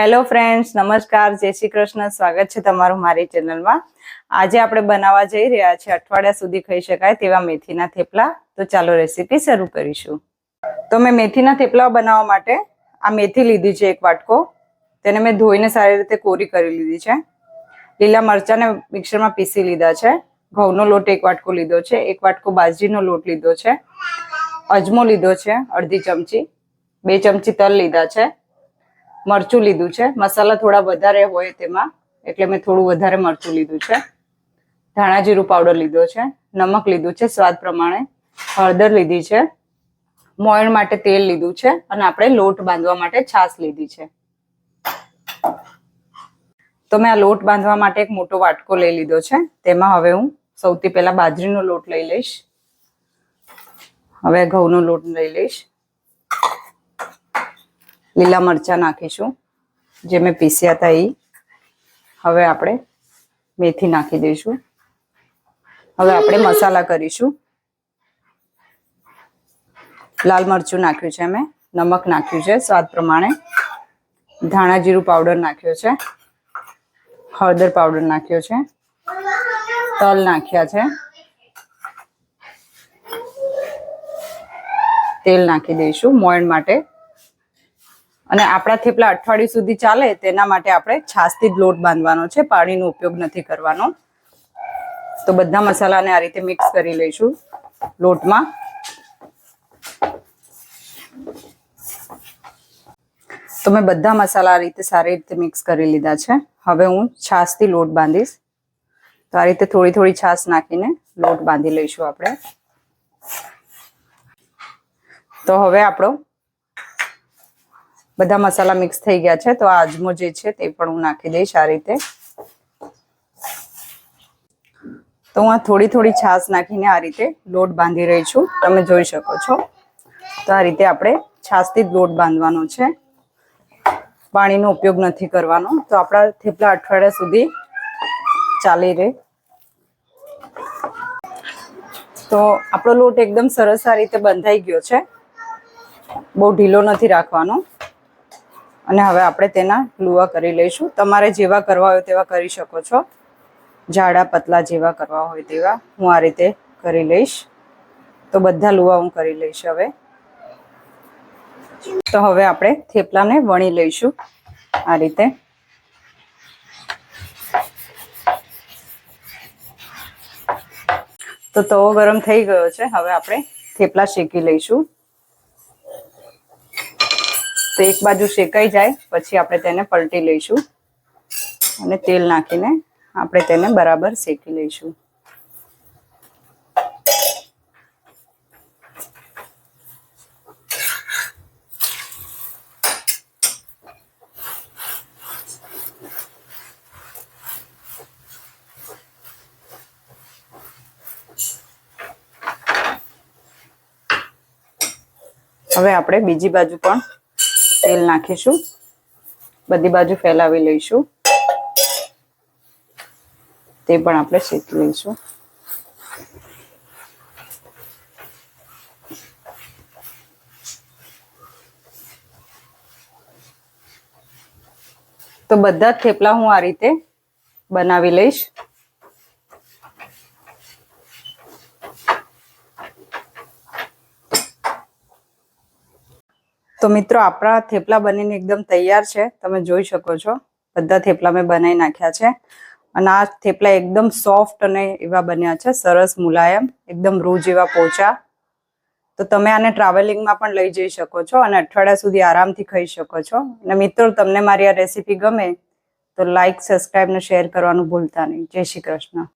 Hello friends, નમસ્કાર, જય શ્રી કૃષ્ણ, સ્વાગત છે તમારું મારી ચેનલમાં. આજે આપણે બનાવવા જઈ રહ્યા છીએ અઠવાડિયા સુધી ખાઈ શકાય તેવા મેથીના થેપલા. તો ચાલો રેસીપી શરૂ કરીશું. તો મેં મેથીના થેપલા બનાવવા માટે આ મેથી લીધી છે એક વાટકો. તેને મેં ધોઈને સારી રીતે કોરી કરી લીધી છે. લીલા મરચાંને મિક્સરમાં પીસી લીધા છે. ઘઉંનો લોટ એક વાટકો લીધો છે. એક વાટકો બાજરીનો લોટ લીધો છે. અજમો લીધો છે, અડધી ચમચી. બે ચમચી તલ લીધા છે. મરચું લીધું છે. મસાલા થોડા વધારે હોય તેમાં, એટલે મેં થોડું વધારે મરચું લીધું છે. ધાણા જીરું પાવડર લીધો છે. નમક લીધું છે સ્વાદ પ્રમાણે. હળદર લીધી છે. મોયણ માટે તેલ લીધું છે અને આપણે લોટ બાંધવા માટે છાશ લીધી છે. તો મેં આ લોટ બાંધવા માટે એક મોટો વાટકો લઈ લીધો છે. તેમાં હવે હું સૌથી પહેલા બાજરીનો લોટ લઈ લઈશ. હવે ઘઉંનો લોટ લઈ લઈશ. લીલા મરચાં નાખીશું, જે મેં પીસ્યા હતા એ હવે આપણે મેથી નાખી દઈશું. હવે આપણે મસાલા કરીશું. લાલ મરચું નાખ્યું છે મેં, નમક નાખ્યું છે સ્વાદ પ્રમાણે. ધાણા જીરું પાવડર નાખ્યો છે, હળદર પાવડર નાખ્યો છે, તલ નાખ્યા છે. તેલ નાખી દઈશું મોયણ માટે. અને આપણા થેપલા અઠવાડિયું સુધી ચાલે, તેના માટે આપણે છાશથી જ લોટ બાંધવાનો છે. પાણીનો ઉપયોગ નથી કરવાનો. તો બધા મસાલાને આ રીતે મિક્સ કરી લઈશું લોટમાં. તો મેં બધા મસાલા આ રીતે સારી રીતે મિક્સ કરી લીધા છે. હવે હું છાશથી લોટ બાંધીશ. તો આ રીતે થોડી થોડી છાશ નાખીને લોટ બાંધી લઈશું આપણે. તો હવે આપણો બધા મસાલા મિક્સ થઈ ગયા છે, તો આ અજમો જે છે તે પણ હું નાખી દઈશ આ રીતે. તો હું આ થોડી થોડી છાશ નાખીને આ રીતે લોટ બાંધી રહી છું. તમે જોઈ શકો છો. તો આ રીતે આપણે છાશથી જ લોટ બાંધવાનો છે. પાણીનો ઉપયોગ નથી કરવાનો. તો આપણા થેપલા અઠવાડિયા સુધી ચાલી રહે. તો આપણો લોટ એકદમ સરસ આ રીતે બંધાઈ ગયો છે. બહુ ઢીલો નથી રાખવાનો. અને હવે આપણે તેના લુવા કરી લઈશું. તમારે જેવા કરવા હોય તેવા કરી શકો છો. જાડા પતલા જેવા કરવા હોય તેવા હું આ રીતે કરી લઈશ. તો બધા લુવા હું કરી લઈશ હવે. તો હવે આપણે થેપલાને વણી લઈશું આ રીતે. તો તવો ગરમ થઈ ગયો છે. હવે આપણે થેપલા શેકી લઈશું. એક બાજુ શેકાઈ જાય, પછી આપણે તેને પલટી લઈશું. અને તેલ નાખીને આપણે તેને બરાબર શેકી લઈશું. હવે આપણે બીજી બાજુ પણ તેલ નાખીશું. બધી બાજુ ફેલાવી લઈશું. તે પણ આપણે શેકી લઈશું. તો બધા થેપલા હું આ રીતે બનાવી લઈશ. તો મિત્રો, આપણા થેપલા બનીને એકદમ તૈયાર છે. તમે જોઈ શકો છો. બધા થેપલા મેં બનાવી નાખ્યા છે. અને આ થેપલા એકદમ સોફ્ટ અને એવા બન્યા છે. સરસ મુલાયમ, એકદમ રૂ જેવા પોચા. તો તમે આને ટ્રાવેલિંગમાં પણ લઈ જઈ શકો છો અને અઠવાડિયા સુધી આરામથી ખાઈ શકો છો. અને મિત્રો, તમને મારી આ રેસીપી ગમે તો લાઈક સબસ્ક્રાઈબ ને શેર કરવાનું ભૂલતા નહીં. જય શ્રી કૃષ્ણ.